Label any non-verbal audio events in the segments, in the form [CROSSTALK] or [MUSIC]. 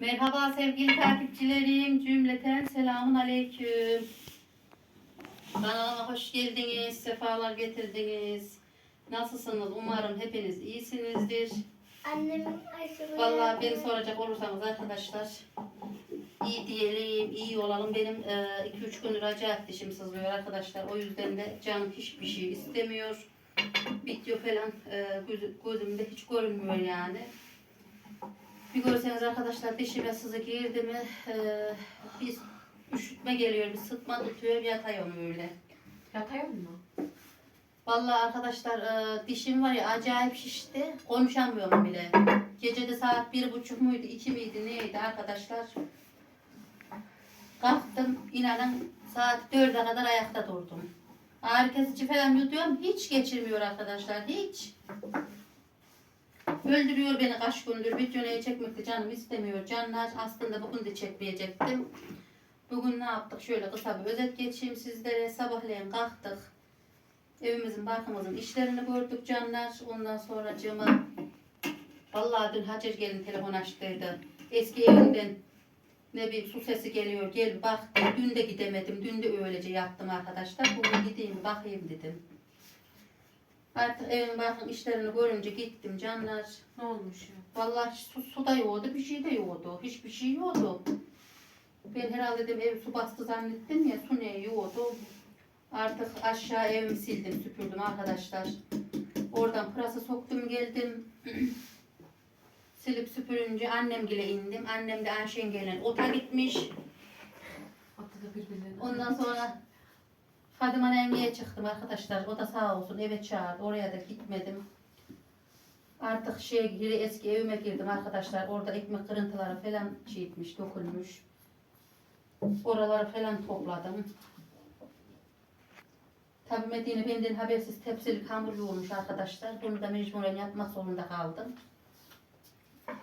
Merhaba sevgili takipçilerim. Cümleten selamun aleyküm. Kanalıma hoş geldiniz. Sefalar getirdiniz. Nasılsınız? Umarım hepiniz iyisinizdir. Annemin aşırı Vallahi beni soracak olursanız arkadaşlar iyi diyelim, iyi olalım. Benim 2-3 gündür acayip dişim sızlıyor arkadaşlar. O yüzden de canım hiçbir şey istemiyor. Video falan e, göz- gözümde hiç görünmüyor yani. Bir görseniz arkadaşlar dişime sızı girdi mi e, bir üşütme geliyor, bir sıtma tutuyor, yatayım öyle. Yatıyor mu? Vallahi arkadaşlar e, dişim var ya acayip şişti. Konuşamıyorum bile. Gece de saat bir buçuk muydu, iki miydi, neydi arkadaşlar? Kalktım, inanın saat dörde kadar ayakta durdum. Ağrı kesici falan yutuyorum, hiç geçirmiyor arkadaşlar, hiç. Öldürüyor beni kaç gündür. Videoyu çekmekte canım istemiyor. Canlar aslında bugün de çekmeyecektim. Bugün ne yaptık? Şöyle kısa bir özet geçeyim sizlere. Sabahleyin kalktık. Evimizin, barkımızın işlerini gördük canlar. Ondan sonra cıma Vallahi dün Hacer gelin telefon açtıydı. Eski evinden ne bileyim su sesi geliyor. Gel bir bak. Dün de gidemedim. Dün de öylece yattım arkadaşlar. Bugün gideyim bir bakayım dedim. Artık evin barkın işlerini görünce gittim canlar. Ne olmuş ya? Vallahi su, su da yoğdu, bir şey de yoğdu. Hiçbir şey yoğdu. Ben herhalde dedim ev su bastı zannettim ya, su ne yoğdu. Artık aşağı evimi sildim, süpürdüm arkadaşlar. Oradan pırasa soktum geldim. [CLEARS THROAT] Silip süpürünce annemgile indim. Annem de Ayşengel'in ota gitmiş. Atı da birbirlerine. Ondan sonra Fadime Nenge'ye çıktım arkadaşlar. O da sağ olsun eve çağırdı. Oraya da gitmedim. Artık şey geri eski evime girdim arkadaşlar. Orada ekmek kırıntıları falan etmiş, dokunmuş. Oraları falan topladım. Tabii Medine benden habersiz tepsilik hamur yoğurmuş arkadaşlar. Bunu da mecburen yapmak zorunda kaldım.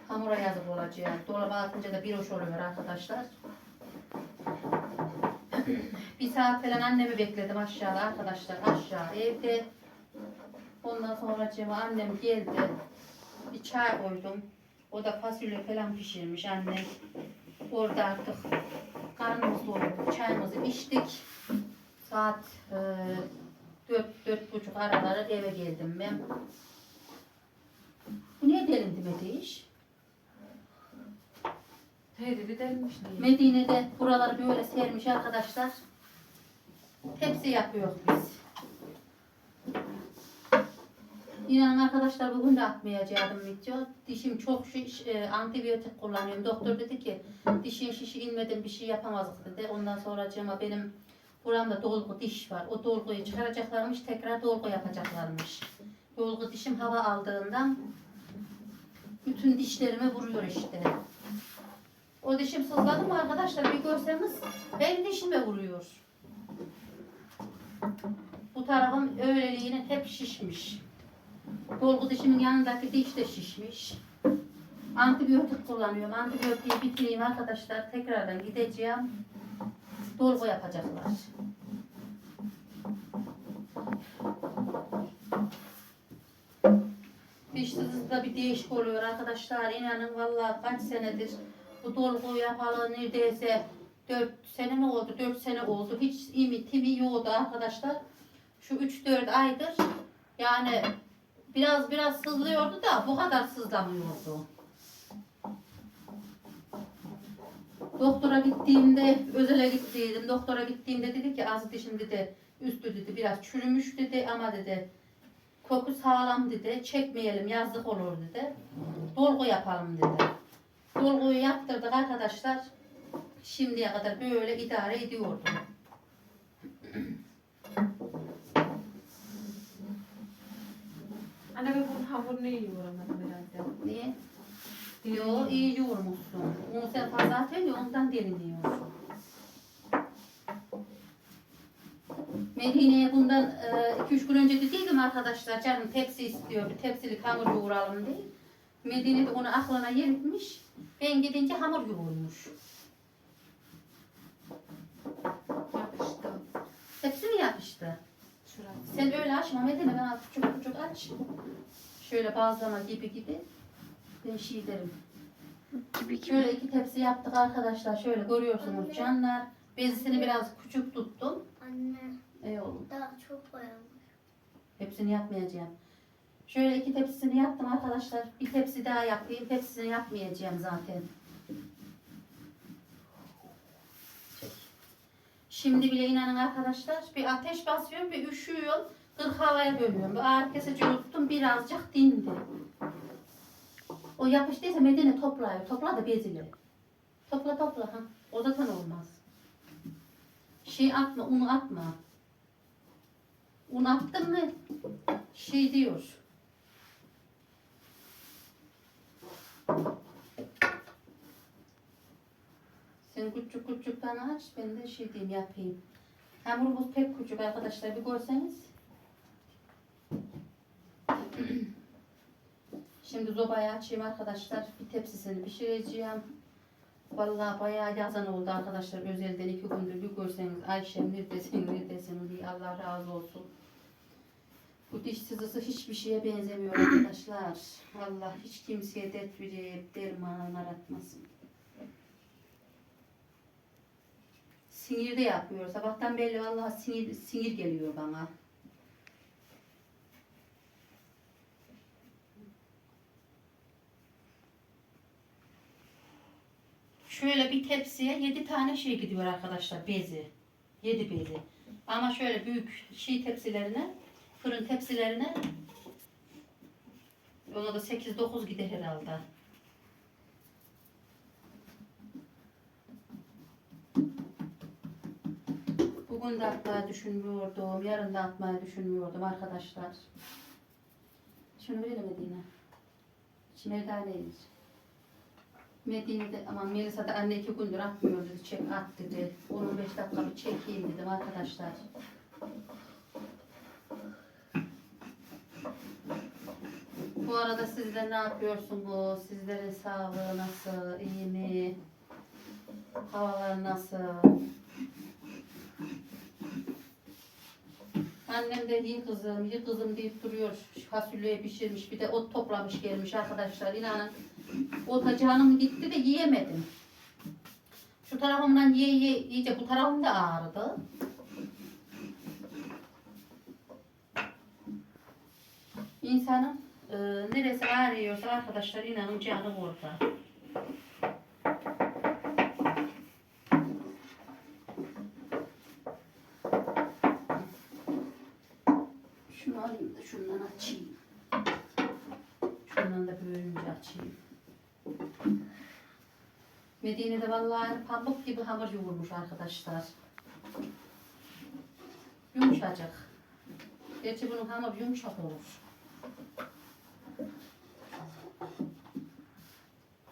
Hamura yazık olacak. Dolaba atınca da bir hoş oluyor arkadaşlar. [LAUGHS] Bir saat falan annemi bekledim aşağıda arkadaşlar aşağı evde. Ondan sonra cema annem geldi. Bir çay koydum. O da fasulye falan pişirmiş annem. Orada artık karnımız doydu. Çayımızı içtik. Saat e, dört, dört buçuk araları eve geldim ben. Bu ne delindi Mediş? Dedi delmiş niye? Medine'de buraları böyle sermiş arkadaşlar. Tepsi yapıyoruz biz. İnanın arkadaşlar bugün de atmayacaktım video. Dişim çok şiş, e, antibiyotik kullanıyorum. Doktor dedi ki dişin şişi inmeden bir şey yapamazdık dedi. Ondan sonra cema benim buramda dolgu diş var. O dolguyu çıkaracaklarmış tekrar dolgu yapacaklarmış. Dolgu dişim hava aldığından bütün dişlerime vuruyor işte. O dişim sızladı mı arkadaşlar bir görseniz benim dişime vuruyor. Bu tarafım öyleliğine hep şişmiş. Dolgu dişimin yanındaki diş de şişmiş. Antibiyotik kullanıyorum. Antibiyotiği bitireyim arkadaşlar. Tekrardan gideceğim. Dolgu yapacaklar. Diş sızısı da bir değişik oluyor arkadaşlar. İnanın vallahi kaç senedir bu dolgu yapalı neredeyse 4 sene mi oldu? 4 sene oldu. Hiç imi timi yoktu arkadaşlar. Şu 3-4 aydır yani biraz biraz sızlıyordu da bu kadar sızlamıyordu. Doktora gittiğimde, özele gittiydim. Doktora gittiğimde dedi ki az dişim dedi, üstü dedi biraz çürümüş dedi ama dedi koku sağlam dedi, çekmeyelim yazlık olur dedi. Dolgu yapalım dedi. Dolguyu yaptırdık arkadaşlar. Şimdiye kadar böyle idare ediyordum. Anne ben bunun hamurunu yoğuramadım herhalde. Niye? Yo iyi yoğurmuşsun. Onu sen fazla atıyorsun ya ondan deliniyor. Medine'ye bundan 2-3 gün önce dediydim arkadaşlar canım tepsi istiyor bir tepsilik hamur yoğuralım diye. Medine de onu aklına yeritmiş. Ben gidince hamur yoğurmuş. Yapıştı. Tepsi mi yapıştı? Şurası. Sen öyle açma Medine ben küçük küçük aç. Şöyle bazlama gibi gibi. Ben şey derim. Tabii ki. Şöyle iki tepsi yaptık arkadaşlar. Şöyle görüyorsunuz canlar. Bezisini biraz küçük tuttum. Anne Ey oğlum. daha çok boyamış. Hepsini yapmayacağım. Şöyle iki tepsisini yaptım arkadaşlar. Bir tepsi daha yapayım. Tepsisini yapmayacağım zaten. Şimdi bile inanın arkadaşlar bir ateş basıyorum bir üşüyorum. Kırk havaya bölüyorum. Bu ağır kesici tuttum birazcık dindi. O yapıştıysa Medine toplayıyor. Topla da bezili. Topla topla. Ha. O zaten olmaz. Şey atma, unu atma. Un attın mı şey diyor. Sen küçük küçük tane aç, ben de şey diyeyim yapayım. Hamurumuz pek küçük arkadaşlar bir görseniz. [CLEARS THROAT] Şimdi zobayı açayım arkadaşlar. Bir tepsisini pişireceğim. Vallahi bayağı yazan oldu arkadaşlar. Özelden iki gündür bir görseniz Ayşem neredesin neredesin diye Allah razı olsun. Bu diş sızısı hiçbir şeye benzemiyor arkadaşlar. Allah hiç kimseye dert verip derman aratmasın. Sinir de yapıyor. Sabahtan belli vallahi sinir, sinir geliyor bana. Şöyle bir tepsiye 7 tane şey gidiyor arkadaşlar bezi. 7 bezi. Ama şöyle büyük şey tepsilerine, fırın tepsilerine ona da 8-9 gider herhalde. Bugün de atmayı düşünmüyordum, yarın da atmayı düşünmüyordum arkadaşlar. Şunu verelim Medine. Şimdi Medine'yiz. Medine'de ama Melisa da anne iki gündür atmıyor. Çek at dedi. 15 dakika bir çekeyim dedim arkadaşlar. Bu arada sizler ne yapıyorsunuz? Sizlerin sağlığı nasıl? iyi mi? Havalar nasıl? Annem de iyi kızım, iyi kızım deyip duruyor. Fasulyeyi pişirmiş, bir de ot toplamış gelmiş arkadaşlar. İnanın ota canım gitti de yiyemedim. Şu tarafımdan ye ye iyice bu tarafım da ağrıdı. İnsanın e, neresi ağrıyorsa arkadaşlar inanın canı orada. Şunu alayım da şundan açayım. Şundan da böylece açayım. Medine'de vallahi pamuk gibi hamur yoğurmuş arkadaşlar. Yumuşacık. Gerçi bunun hamur yumuşak olur.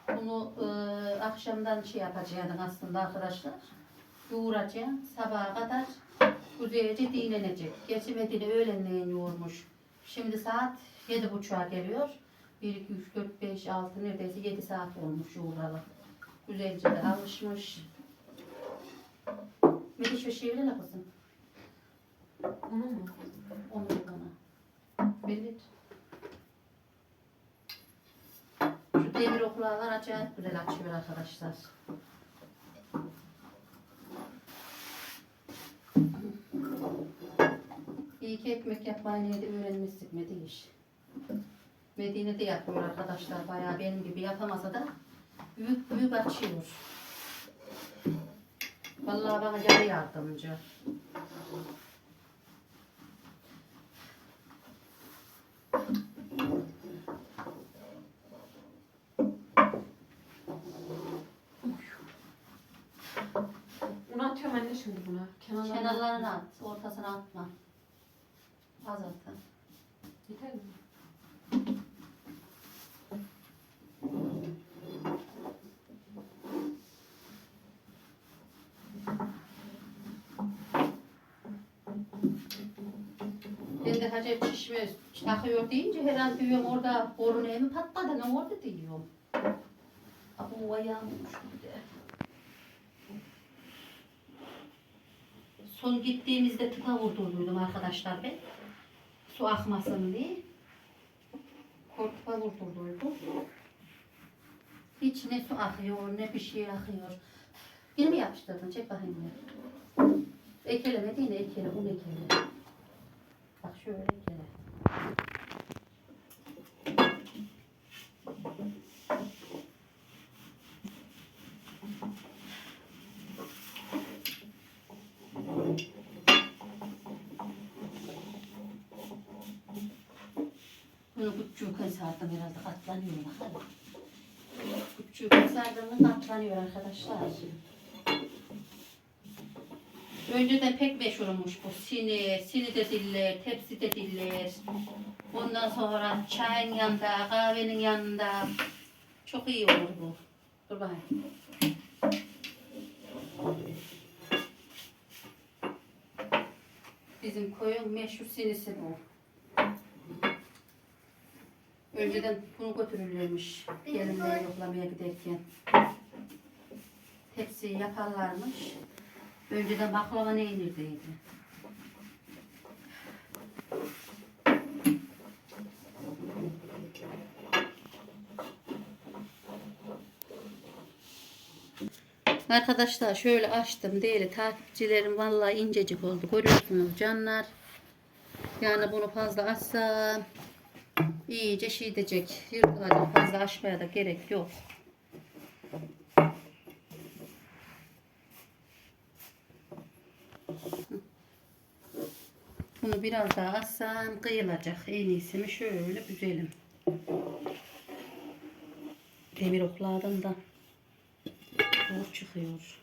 Bunu e, akşamdan şey yapacağım aslında arkadaşlar. Yoğuracağım. Sabaha kadar güzelce dinlenecek. Gerçi Medine öğlenleyin yoğurmuş. Şimdi saat yedi buçuğa geliyor. 1, 2, 3, 4, 5, 6 neredeyse 7 saat olmuş yoğuralı. Güzelce de alışmış. Medine şu şey verin kızım. Onu mu? Onu bana. Verin. Şu demir oklalar acayip güzel açıyor arkadaşlar. İyi ki ekmek yapmayı öğrenmiştik Medine iş. Medine'de yapıyor arkadaşlar bayağı benim gibi yapamasa da büyük büyük açıyor. Vallahi bana yarı yardımcı. Onu atıyorum anne şimdi buna. Kenarlarına. Kenarlarına at, ortasına atma. Az atın. Yeter mi? Ben de hacı çişme takıyor deyince herhalde diyorum orada borun mi patladı ne oldu diyorum. Abu ayağım olmuş bir de. Son gittiğimizde tıpa vurdurduydum arkadaşlar ben. Su akmasın diye. Kortupa vurdurduydum. Hiç ne su akıyor ne bir şey akıyor. Yine mi yapıştırdın? Çek bakayım ya. Ekeleme değil de ekele, un ekele. Bak şöyle ekele. Küçüğü sardım herhalde katlanıyor. Küçüğü sardığımda katlanıyor arkadaşlar. Önceden pek meşhurmuş bu sini, sini de diller, tepsi de diller. Ondan sonra çayın yanında, kahvenin yanında. Çok iyi olur bu. Dur bakayım. Bizim koyun meşhur sinisi bu. Önceden bunu götürülürmüş. Gelinleri yoklamaya giderken. Tepsiyi yaparlarmış. Önceden baklava ne inirdiydi? Arkadaşlar şöyle açtım değil takipçilerim vallahi incecik oldu görüyorsunuz canlar yani bunu fazla açsam iyice şey yırtılacak. Fazla açmaya da gerek yok. Bunu biraz daha açsam kıyılacak. En iyisi mi? Şöyle büzelim. Demir okladım da. Zor çıkıyor.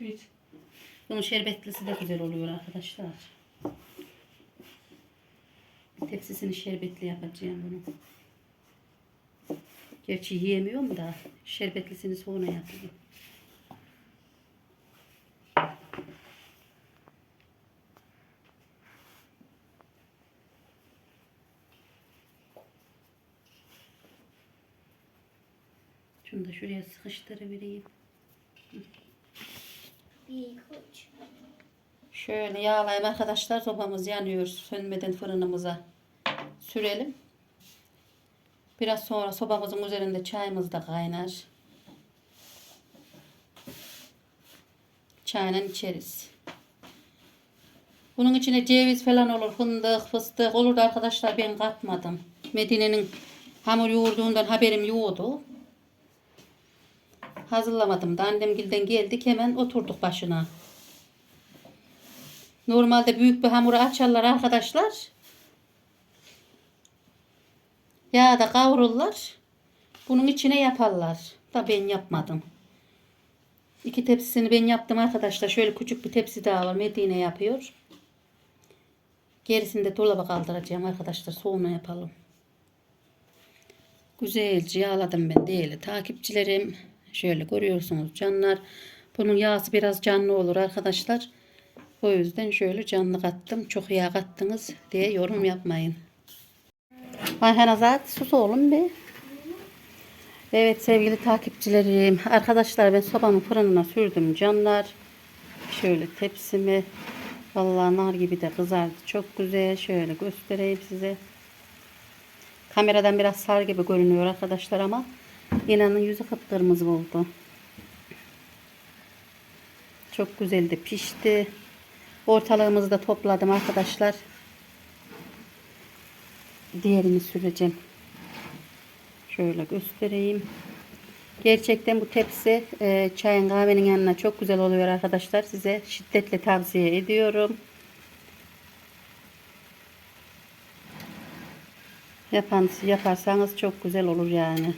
Hiç. Bunun şerbetlisi de güzel oluyor arkadaşlar. Tepsisini şerbetli yapacağım bunu. Gerçi yiyemiyorum da şerbetlisini sonra yapıyorum. Şunu da şuraya sıkıştırıvereyim. Üç. Şöyle yağlayayım arkadaşlar. Sobamız yanıyor. Sönmeden fırınımıza sürelim. Biraz sonra sobamızın üzerinde çayımız da kaynar. Çayla içeriz. Bunun içine ceviz falan olur, fındık, fıstık olur da arkadaşlar ben katmadım. Medine'nin hamur yoğurduğundan haberim yoktu. Hazırlamadım da annem gilden geldik hemen oturduk başına. Normalde büyük bir hamuru açarlar arkadaşlar. Yağda kavururlar. Bunun içine yaparlar. Da ben yapmadım. İki tepsisini ben yaptım arkadaşlar. Şöyle küçük bir tepsi daha var. Medine yapıyor. Gerisini de dolaba kaldıracağım arkadaşlar. Sonra yapalım. Güzelce yağladım ben değil. Takipçilerim şöyle görüyorsunuz canlar. Bunun yağsı biraz canlı olur arkadaşlar. O yüzden şöyle canlı kattım. Çok yağ kattınız diye yorum yapmayın. Ayhan Azat sus oğlum bir. Evet sevgili takipçilerim. Arkadaşlar ben sobamın fırınına sürdüm canlar. Şöyle tepsimi. Vallahi nar gibi de kızardı. Çok güzel. Şöyle göstereyim size. Kameradan biraz sar gibi görünüyor arkadaşlar ama inanın yüzü kıpkırmızı oldu. Çok güzel de pişti. Ortalığımızı da topladım arkadaşlar. Diğerini süreceğim. Şöyle göstereyim. Gerçekten bu tepsi e, çayın kahvenin yanına çok güzel oluyor arkadaşlar. Size şiddetle tavsiye ediyorum. Yapan, yaparsanız çok güzel olur yani.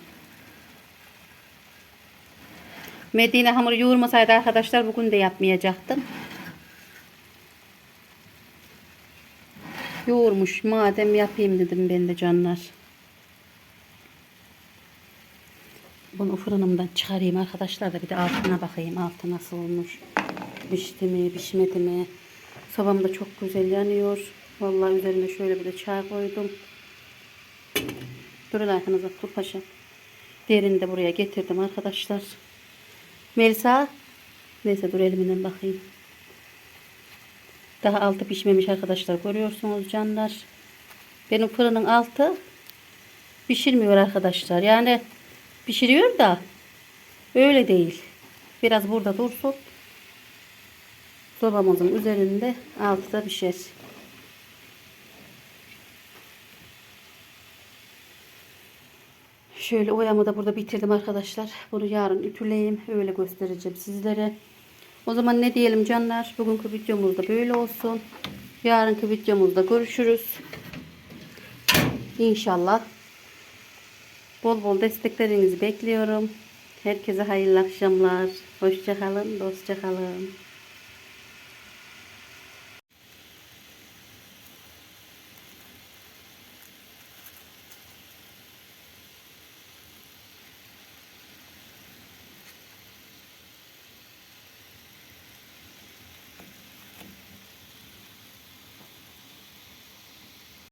Medine hamuru yoğurmasaydı arkadaşlar bugün de yapmayacaktım. Yoğurmuş madem yapayım dedim ben de canlar. Bunu fırınımdan çıkarayım arkadaşlar da bir de altına bakayım altı nasıl olmuş. Pişti mi pişmedi mi. Sobam da çok güzel yanıyor. Vallahi üzerine şöyle bir de çay koydum. Durun arkanıza dur paşa. Derini de buraya getirdim arkadaşlar. Melisa. Neyse dur elimden bakayım. Daha altı pişmemiş arkadaşlar. Görüyorsunuz canlar. Benim fırının altı pişirmiyor arkadaşlar. Yani pişiriyor da öyle değil. Biraz burada dursun. Sobamızın üzerinde altı da pişer. Şöyle oyamı da burada bitirdim arkadaşlar. Bunu yarın ütüleyeyim. Öyle göstereceğim sizlere. O zaman ne diyelim canlar? Bugünkü videomuz da böyle olsun. Yarınki videomuzda görüşürüz. İnşallah. Bol bol desteklerinizi bekliyorum. Herkese hayırlı akşamlar. Hoşçakalın, dostça kalın.